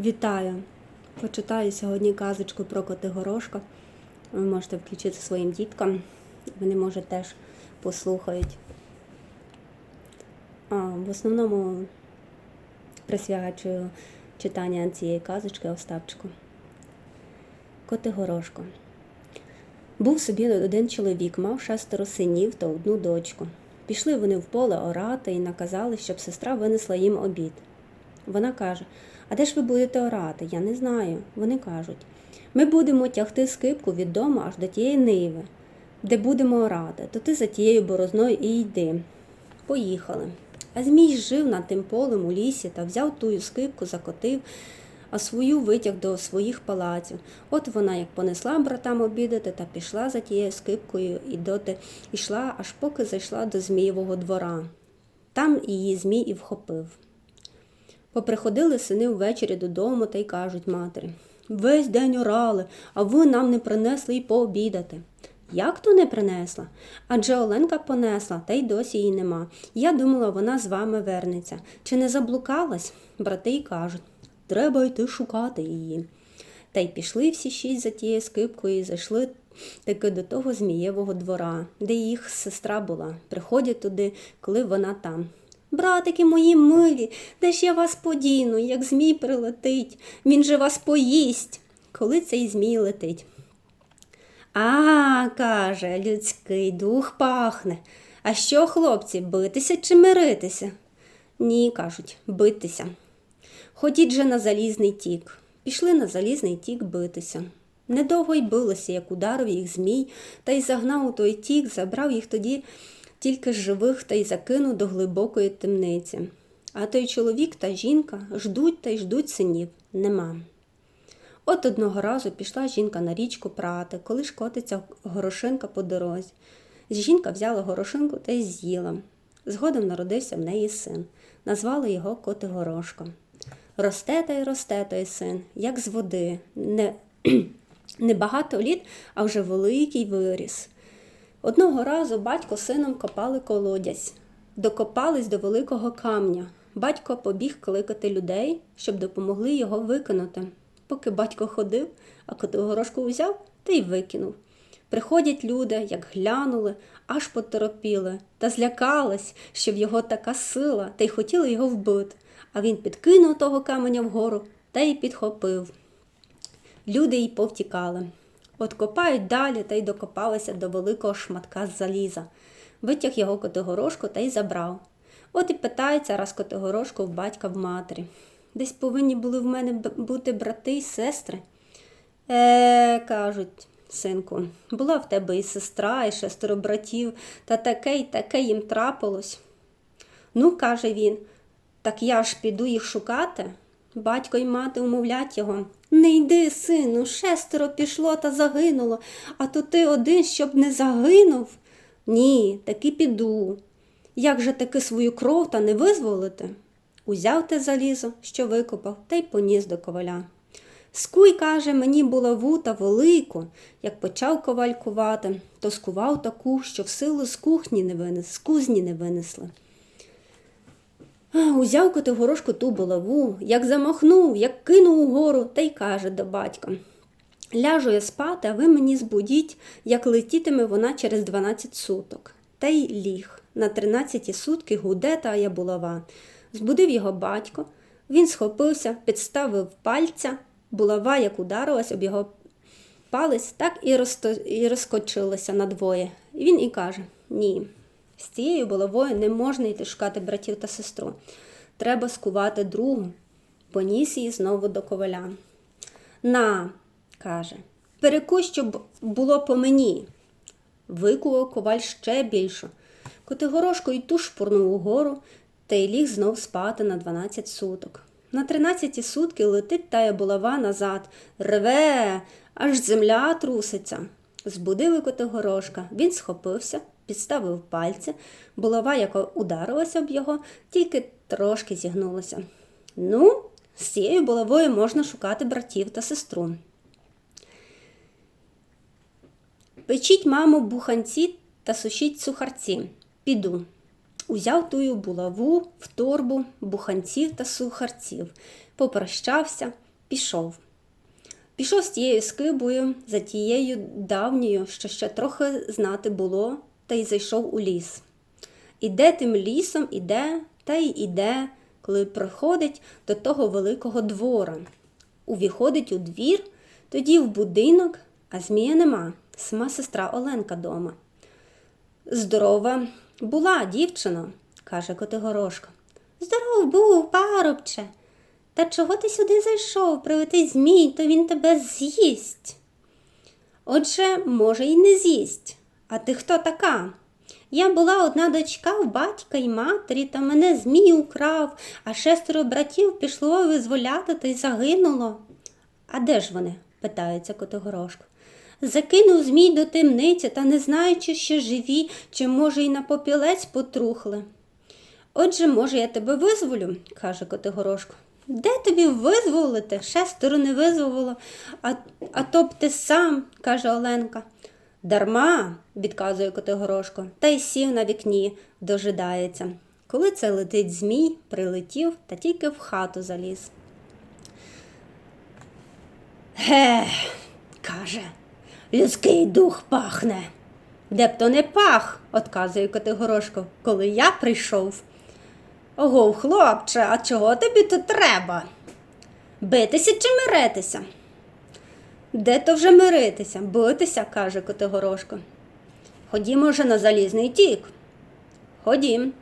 Вітаю! Почитаю сьогодні казочку про Котигорошка. Ви можете включити своїм діткам. Вони, може, теж послухають. А, в основному присвячую читання цієї казочки Остапчику. Котигорошко. Був собі один чоловік, мав шестеро синів та одну дочку. Пішли вони в поле орати і наказали, щоб сестра винесла їм обід. Вона каже: А де ж ви будете орати? Я не знаю. Вони кажуть: ми будемо тягти скипку від дому аж до тієї ниви, де будемо орати, то ти за тією борозною і йди. Поїхали. А Змій жив над тим полем у лісі та взяв тую скипку, закотив, а свою витяг до своїх палаців. От вона, як понесла братам обідати, та пішла за тією скипкою і доти йшла, аж поки зайшла до Змієвого двора. Там її Змій і вхопив. Поприходили сини ввечері додому та й кажуть матері Весь день орали, а ви нам не принесли й пообідати. Як то не принесла? Адже Оленка понесла, та й досі її нема. Я думала, вона з вами вернеться. Чи не заблукалась? Брати й кажуть треба йти шукати її. Та й пішли всі шість за тією скипкою і зайшли таки до того Змієвого двора, де їх сестра була. Приходять туди, коли вона там. Братики мої милі, де ж я вас подіну, як змій прилетить, він же вас поїсть, коли цей змій летить. А, каже, людський дух пахне. А що, хлопці, битися чи миритися? Ні, кажуть, битися. Ходіть же на залізний тік. Пішли на залізний тік битися. Недовго й билися, як ударив їх змій, та й загнав у той тік, забрав їх тоді тільки живих та й закинув до глибокої темниці. А той чоловік та жінка ждуть та й ждуть синів нема. От одного разу пішла жінка на річку прати, коли ж котиться горошинка по дорозі. Жінка взяла горошинку та й з'їла. Згодом народився в неї син. Назвали його Котигорошко. Росте та й росте той син, як з води. Не, не багато літ, а вже великий виріс. Одного разу батько з сином копали колодязь, докопались до великого камня. Батько побіг кликати людей, щоб допомогли його викинути. Поки батько ходив, а Котигорошку взяв та й викинув. Приходять люди, як глянули, аж поторопіли, та злякались, що в його така сила, та й хотіли його вбити. А він підкинув того каменя вгору та й підхопив. Люди й повтікали. От копають далі та й докопалися до великого шматка з заліза. Витяг його Котигорошко та й забрав. От і питається раз Котигорошко в батька в матері. Десь повинні були в мене бути брати й сестри. Е, кажуть, синку, була в тебе і сестра, і шестеро братів, та таке й таке їм трапилось. Ну, каже він, так я ж піду їх шукати. Батько й мати умовлять його. Не йди, сину, шестеро пішло та загинуло, а то ти один, щоб не загинув. Ні, таки піду. Як же таки свою кров та не визволити? Узяв те залізо, що викопав, та й поніс до коваля. Скуй, каже, мені булаву та велику. Як почав коваль кувати, то скував таку, що в силу з кухні не винес, з кузні не винесли. Узяв Котигорошко ту булаву, як замахнув, як кинув угору, та й каже до батька Ляжу я спати, а ви мені збудіть, як летітиме вона через 12 суток. Та й ліг. На 13 сутки гуде тая булава. Збудив його батько, він схопився, підставив пальця, булава, як ударилась об його палець, так і, розто... і розкочилася надвоє. Він і каже Ні. З цією булавою не можна йти шукати братів та сестру. Треба скувати другу. Поніс її знову до коваля. На, каже, перекуй, щоб було по мені. Викував коваль ще більше. Котигорошко й ту шпурнув угору та й ліг знов спати на 12 суток. На 13 сутки летить тая булава назад, рве, аж земля труситься. Збудили Котигорошка. Він схопився, підставив пальці, булава, яка ударилася б його, тільки трошки зігнулася. Ну, з цією булавою можна шукати братів та сестру. Печіть, мамо, буханці та сушіть сухарці. Піду. Узяв тую булаву в торбу буханців та сухарців, попрощався, пішов. Пішов з тією скибою, за тією давньою, що ще трохи знати було, та й зайшов у ліс. Іде тим лісом, іде, та й іде, коли приходить до того великого двора. Увіходить у двір, тоді в будинок, а змія нема, сама сестра Оленка дома. Здорова була дівчино, каже Котигорошко. Здоров був, парубче. Та чого ти сюди зайшов? Прилетить змій, то він тебе з'їсть. Отже, може, й не з'їсть. А ти хто така? Я була одна дочка в батька й матері, та мене змій украв, а шестеро братів пішло визволяти та й загинуло. А де ж вони? питається Котигорошко. Закинув змій до темниці та не знаючи, що живі, чи, може, й на попілець потрухли. Отже, може, я тебе визволю, каже Котигорошко. Де тобі визволити? Шестеро не визволило, а, а то б ти сам, каже Оленка. Дарма, відказує Котигорошко, та й сів на вікні, дожидається. Коли це летить змій, прилетів та тільки в хату заліз. Ге, каже, людський дух пахне. Де б то не пах, отказує Котигорошко, коли я прийшов. Ого, хлопче, а чого тобі тут треба? Битися чи миритися? Де то вже миритися? Битися, каже Котигорошко. Ходімо вже на залізний тік. Ходім.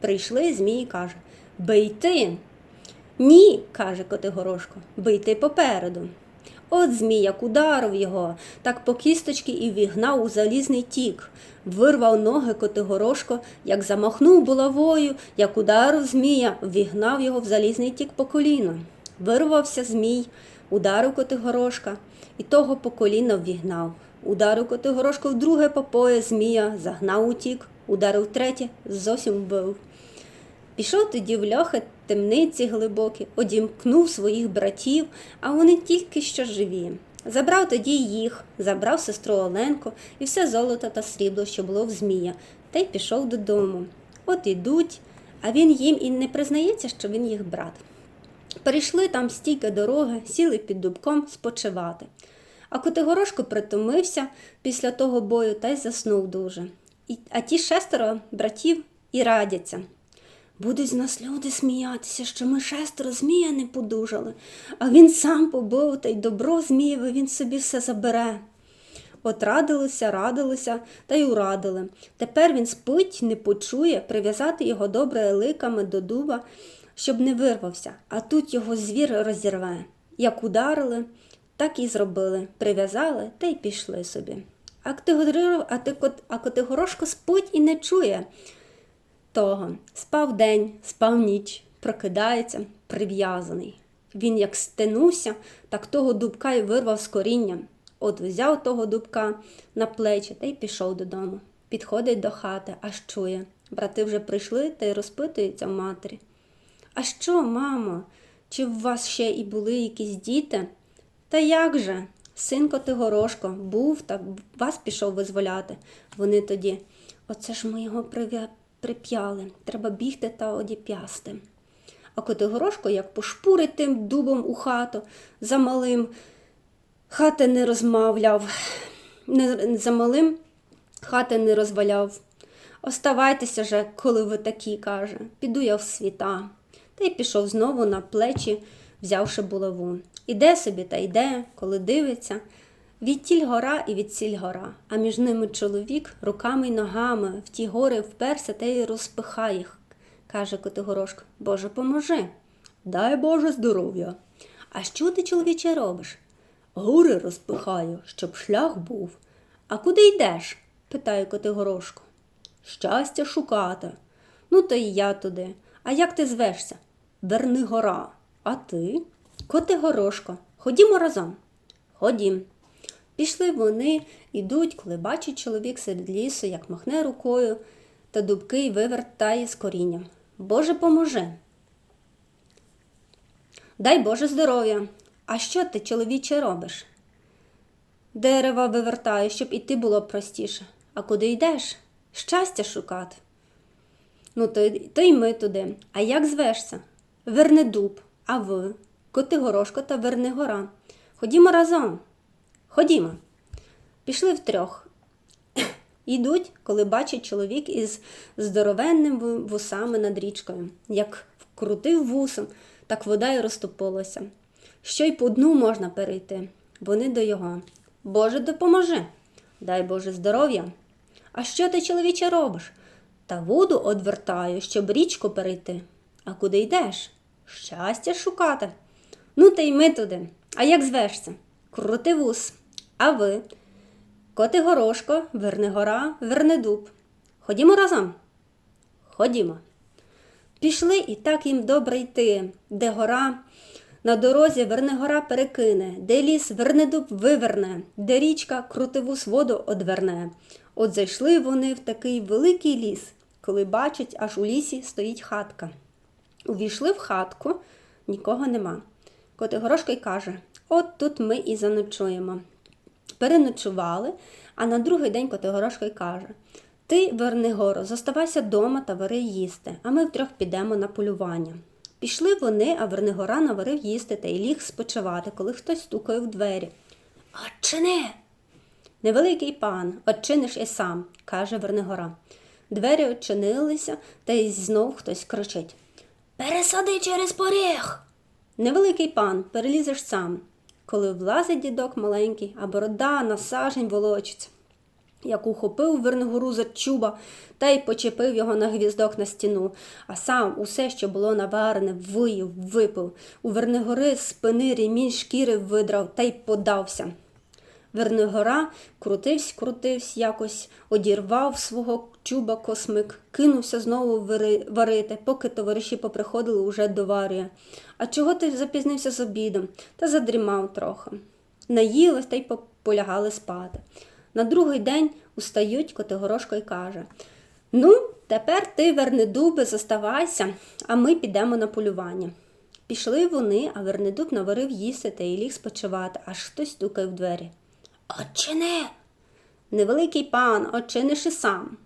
Прийшли, Змій каже, бий ти. Ні, каже Котигорошко, бий ти попереду. От Змій як ударив його, так по кісточки і вігнав у залізний тік, вирвав ноги Котигорошко, як замахнув булавою, як ударив Змія, вігнав його в залізний тік по коліно. Вирвався Змій, ударив Котигорошка і того по коліно вігнав. Ударив Котигорошко вдруге по пояс Змія, загнав утік, ударив третє, зовсім вбив. Пішов тоді в льохи темниці глибокі, одімкнув своїх братів, а вони тільки що живі. Забрав тоді їх, забрав сестру Оленку і все золото та срібло, що було в Змія, та й пішов додому. От ідуть, а він їм і не признається, що він їх брат. Перейшли там стійки дороги, сіли під дубком спочивати. А Котигорошко притомився після того бою та й заснув дуже. І, а ті шестеро братів і радяться. Будуть з нас люди сміятися, що ми шестеро змія не подужали, а він сам побив та й добро змієве, він собі все забере. От радилися, та й урадили. Тепер він спить, не почує, прив'язати його добре ликами до дуба, щоб не вирвався, а тут його звір розірве. Як ударили, так і зробили, прив'язали та й пішли собі. А Котигорошко спить і не чує того. Спав день, спав ніч, прокидається, прив'язаний. Він як стенувся, так того дубка й вирвав з коріння. От взяв того дубка на плечі та й пішов додому. Підходить до хати, аж чує. Брати вже прийшли та й розпитуються в матері. А що, мамо? Чи в вас ще і були якісь діти? Та як же? Син Котигорошко був та вас пішов визволяти. Вони тоді. Оце ж ми його прип'яли. Треба бігти та одіп'ясти. А Котигорошко, як пошпурить тим дубом у хату, за малим хати не розмовляв, не, за малим хати не розваляв. Оставайтеся же, коли ви такі, каже, піду я в світа. Та й пішов знову на плечі, взявши булаву. Іде собі та йде, коли дивиться. Відтіль гора і відсіль гора, а між ними чоловік руками й ногами в ті гори вперся та й розпихає їх, каже Котигорошко. Боже, поможи. Дай Боже здоров'я. А що ти, чоловіче, робиш? Гори розпихаю, щоб шлях був. А куди йдеш? питає Котигорошко. Щастя шукати. Ну, то й я туди. А як ти звешся? Вернигора. А ти? Котигорошко. Ходімо разом. Ходім. Пішли вони, ідуть, коли бачить чоловік серед лісу, як махне рукою та дубки й вивертає з корінням. Боже, поможи. Дай Боже здоров'я. А що ти, чоловіче, робиш? Дерева вивертаю, щоб іти було простіше. А куди йдеш? Щастя шукати. Ну, то, то й ми туди. А як звешся? Вернедуб. А ви? Котигорошко та Вернигора. Ходімо разом. Ходімо. Пішли втрьох. Йдуть, коли бачить чоловік із здоровенним вусами над річкою. Як вкрутив вусом, так вода й розтопилася. Що й по дну можна перейти. Вони до його. Боже, допоможи. Дай Боже здоров'я. А що ти, чоловіче, робиш? Та воду одвертаю, щоб річку перейти. А куди йдеш? Щастя шукати. Ну, та й ми туди. А як звешся? Крути вус. А ви? Коти горошко, Вернигора, Вернедуб. Ходімо разом. Ходімо. Пішли і так їм добре йти, де гора. На дорозі Вернигора перекине, де ліс Вернедуб виверне, де річка крутивус воду одверне. От зайшли вони в такий великий ліс, коли бачать, аж у лісі стоїть хатка. Увійшли в хатку, нікого нема. Котигорошко й каже: От тут ми і заночуємо. Переночували, а на другий день Котигорошко й каже: Ти, Вернигоро, зоставайся дома та вари їсти, а ми втрьох підемо на полювання. Пішли вони, а Вернигора наварив їсти та й ліг спочивати, коли хтось стукає в двері. Отчини! Невеликий пан, отчиниш і сам, каже Вернигора. Двері очинилися, та й знов хтось кричить. Пересади через поріг. Невеликий пан, перелізеш сам. Коли влазить дідок маленький, а борода на сажень волочиться. Як ухопив Вернигору за чуба та й почепив його на гвіздок на стіну, а сам усе, що було наварене, виїв, випив. У Вернигори спини ремінь шкіри видрав та й подався. Вернигора крутився, крутився якось, одірвав свого чуба космик, кинувся знову варити, поки товариші поприходили уже до варія. А чого ти запізнився з обідом? Та задрімав трохи. Наїлись та й полягали спати. На другий день устають Котигорошко й каже: Ну, тепер ти, Вернедубе, зоставайся, а ми підемо на полювання. Пішли вони, а Вернедуб наварив їсти та й ліг спочивати, аж хтось стукає в двері. Отчини. Невеликий пан, отчиниш і сам.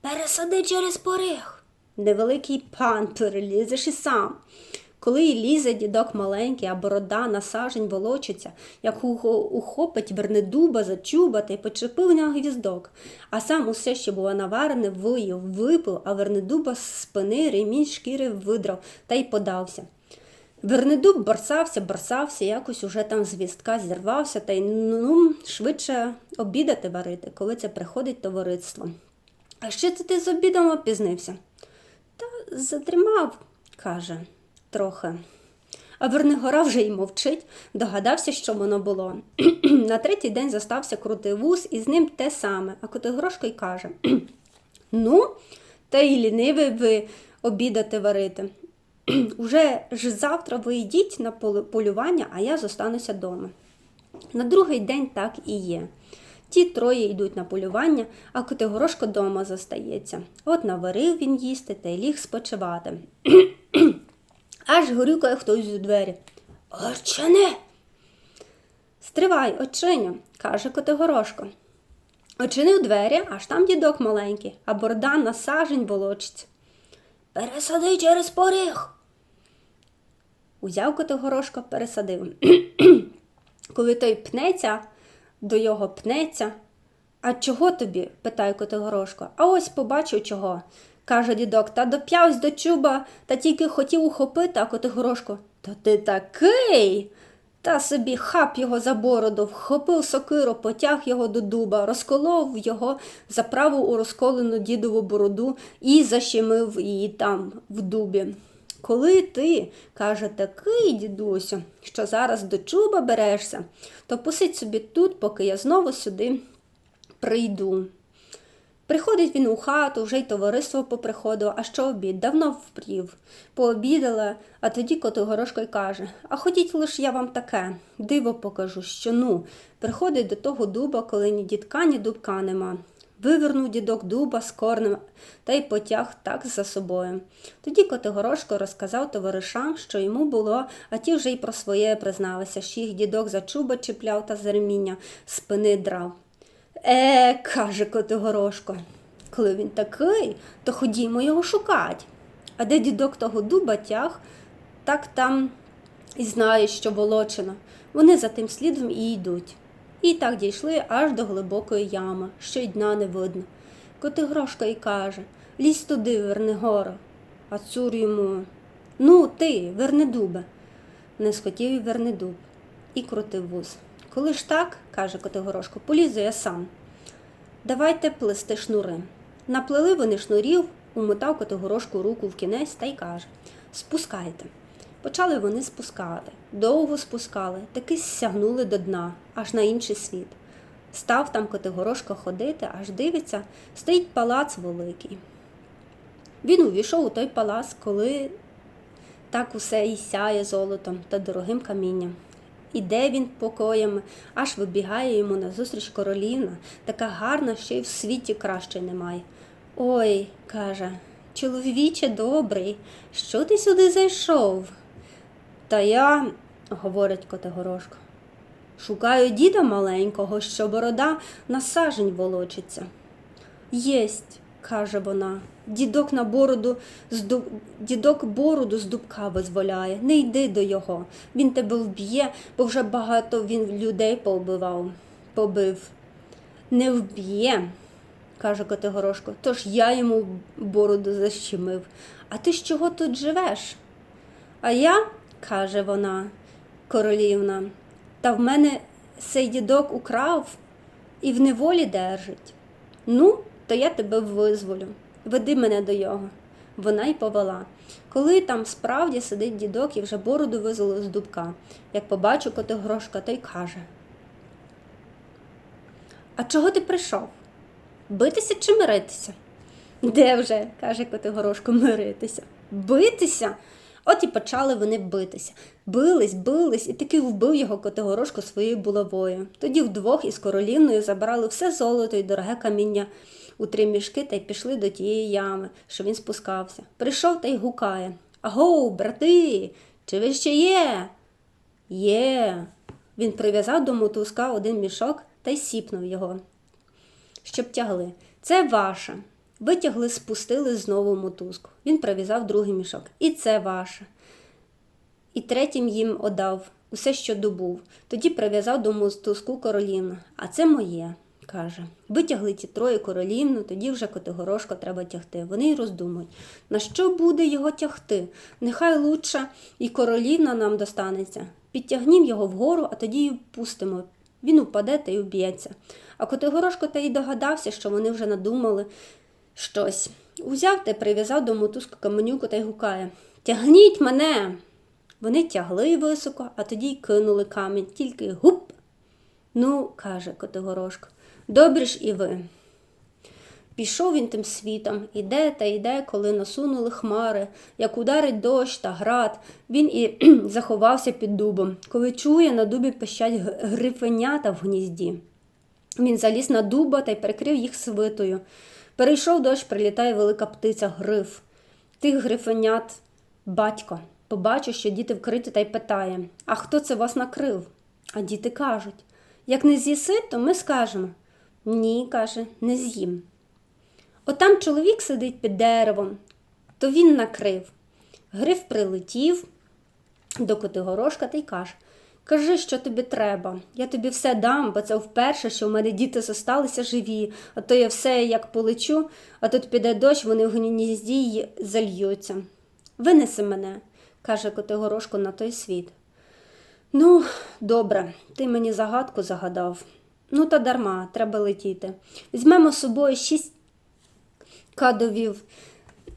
Пересади через поріг. Невеликий пан, перелізеш і сам. Коли й лізе дідок маленький, а борода на сажень волочиться, як ухо- ухопить Вернедуба за чуба та й почепив на гвіздок, а сам усе, що було наварене, виїв, випив, а Вернедуба з спини ремінь шкіри видрав та й подався. Вернедуб борсався, борсався, якось уже там з вістка зірвався та й ну, швидше обідати варити, коли це приходить товариство. А що це ти з обідом опізнився? Та задрімав, каже, трохи. А Вернигора вже й мовчить, догадався, що воно було. На третій день застався крутий вуз, і з ним те саме, а Котигорошко й каже: Ну, та й лінивий ви обідати варити. Уже ж завтра ви йдіть на полювання, а я зостануся дома. На другий день так і є. Ті троє йдуть на полювання, а Котигорошко дома зостається. От наварив він їсти та й ліг спочивати. Аж горюкає хтось у двері. Очини! Стривай, очиню, каже Котигорошко. Очинив двері, аж там дідок маленький, а борда на сажень волочиться. Пересади через поріг. Узяв Котигорошко, пересадив. Коли той пнеться, до його пнеться. А чого тобі? питає Котигорошко. А ось побачив чого. Каже дідок, та доп'явсь до чуба, та тільки хотів ухопити, а Котигорошко. Та ти такий. Та собі хап його за бороду, вхопив сокиру, потяг його до дуба, розколов його, заправив у розколену дідову бороду і защемив її там, в дубі. Коли ти, каже, такий дідусю, що зараз до чуба берешся, то посидь собі тут, поки я знову сюди прийду. Приходить він у хату, вже й товариство поприходило, а що обід? Давно впрів. Пообідала, а тоді Котигорошко й каже: А ходіть лиш я вам таке, диво покажу, що ну. Приходить до того дуба, коли ні дідка, ні дубка нема. Вивернув дідок дуба з корнем та й потяг так за собою. Тоді Котигорошко розказав товаришам, що йому було, а ті вже й про своє призналися, що їх дідок за чуба чіпляв та за реміння спини драв. Е, каже Котигорошко, коли він такий, то ходімо його шукать. А де дідок того дуба тяг, так там і знають, що волочено. Вони за тим слідом і йдуть. І так дійшли аж до глибокої ями, що й дна не видно. Котигрошка й каже Лізь туди, Вернигора. А цур йому Ну, ти, Вернедубе. Не схотів і Вернедуб і крутив вуз. Коли ж так, каже Котигорошко, полізу я сам. Давайте плести шнури. Наплели вони шнурів, умотав Котигорошку руку в кінець та й каже Спускайте. Почали вони спускати. Довго спускали, таки сягнули до дна, аж на інший світ. Став там Котигорошко ходити, аж дивиться, стоїть палац великий. Він увійшов у той палац, коли так усе і сяє золотом та дорогим камінням. Іде він покоями, аж вибігає йому назустріч королівна, така гарна, що й в світі краще немає. Ой, каже, чоловіче добрий, що ти сюди зайшов? Та я, говорить Котигорошко, шукаю діда маленького, що борода на сажень волочиться. Єсть, каже вона, дідок на бороду з дуб... дідок бороду з дубка визволяє. Не йди до його. Він тебе вб'є, бо вже багато він людей повбивав, побив. Не вб'є, каже Котигорошко, тож я йому бороду защемив. А ти з чого тут живеш? А я, каже вона, королівна, та в мене сей дідок украв і в неволі держить. Ну, то я тебе визволю. Веди мене до його. Вона й повела. Коли там справді сидить дідок і вже бороду визволив з дубка, як побачу Котигорошка, то й каже. А чого ти прийшов? Битися чи миритися? Де вже, каже Котигорошко, миритися. Битися? От і почали вони битися. Бились, бились, і таки вбив його Котигорошко своєю булавою. Тоді вдвох із королівною забрали все золото і дороге каміння у три мішки та й пішли до тієї ями, що він спускався. Прийшов та й гукає Агоу, брати, чи ви ще є? Є. Він прив'язав до мотузка один мішок та й сіпнув його, щоб тягли. Це ваше. Витягли, спустили знову мотузку. Він прив'язав другий мішок. І це ваше. І третім їм одав усе, що добув. Тоді прив'язав до мотузку королівну. А це моє, каже. Витягли ті троє королівну, тоді вже Котигорошко треба тягти. Вони й роздумують, на що буде його тягти? Нехай лучше і королівна нам достанеться. Підтягнім його вгору, а тоді й пустимо. Він упаде та й уб'ється. А Котигорошко та й догадався, що вони вже надумали щось. Узяв та прив'язав до мотузку каменюку та й гукає Тягніть мене. Вони тягли високо, а тоді й кинули камінь, тільки гуп. Ну, каже Котигорошко, добре ж і ви. Пішов він тим світом, іде та йде, коли насунули хмари, як ударить дощ та град, він і заховався під дубом, коли чує, на дубі пищать грифенята в гнізді. Він заліз на дуба та й перекрив їх свитою. Перейшов дощ, прилітає велика птиця гриф. Тих грифенят батько. Побачив, що діти вкриті та й питає А хто це вас накрив? А діти кажуть як не з'їси, то ми скажемо. Ні, каже, не з'їм. Отам чоловік сидить під деревом, то він накрив. Гриф прилетів до Котигорошка та й каже Кажи, що тобі треба. Я тобі все дам, бо це вперше, що в мене діти зосталися живі, а то я все як полечу, а тут піде дощ, вони в гнізді й зальються. Винеси мене, каже Котигорошко на той світ. Ну, добре, ти мені загадку загадав. Ну, та дарма, треба летіти. Візьмемо з собою шість кадовів,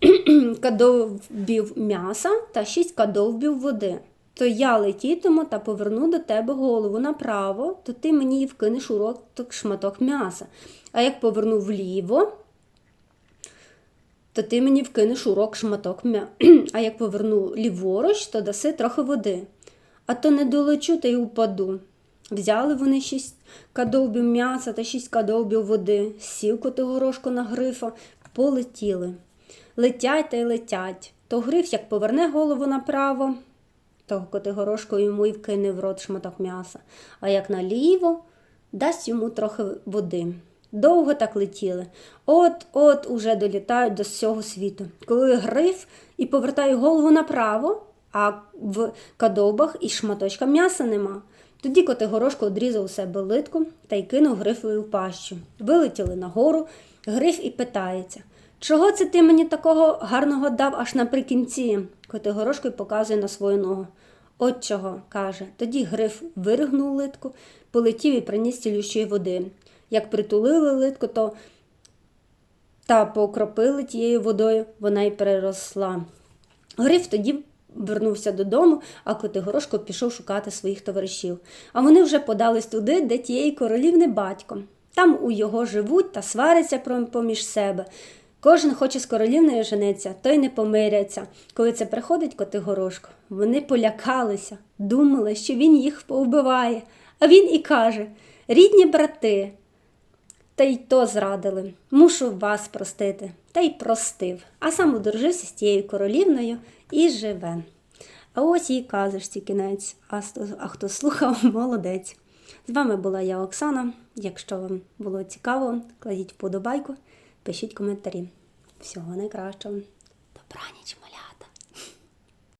кадовбів м'яса та шість кадовбів води. То я летітиму та поверну до тебе голову направо, то ти мені вкинеш у рот шматок м'яса. А як поверну вліво, то ти мені вкинеш у рот шматок м'яса. А як поверну ліворуч, то даси трохи води. А то не долечу та й упаду. Взяли вони шість кадовбів м'яса та шість кадовбів води, сів Котигорошко на грифа, полетіли. Летять та й летять. То гриф, як поверне голову направо, то Котигорошко йому й вкине в рот шматок м'яса, а як наліво, дасть йому трохи води. Довго так летіли. От-от уже долітають до всього світу. Коли гриф і повертає голову направо, а в кадовбах і шматочка м'яса нема. Тоді Котигорошко одрізав у себе литку та й кинув грифові в пащу. Вилетіли нагору, гриф і питається. Чого це ти мені такого гарного дав аж наприкінці? Котигорошко й показує на свою ногу. От чого, каже. Тоді гриф виригнув литку, полетів і приніс цілющої води. Як притулили литку, то та покропили тією водою, вона й переросла. Гриф тоді вернувся додому, а Котигорошко пішов шукати своїх товаришів. А вони вже подались туди, де тієї королівни батько. Там у його живуть та сваряться поміж себе. Кожен хоче з королівною жениться, той не помиряться. Коли це приходить Котигорошко, вони полякалися, думали, що він їх повбиває. А він і каже: рідні брати, та й то зрадили. Мушу вас простити. Та й простив. А сам одружився з тією королівною і живе. А ось і казочці кінець. А, а хто слухав, молодець. З вами була я, Оксана. Якщо вам було цікаво, кладіть вподобайку, пишіть коментарі. Всього найкращого. Добраніч, малята!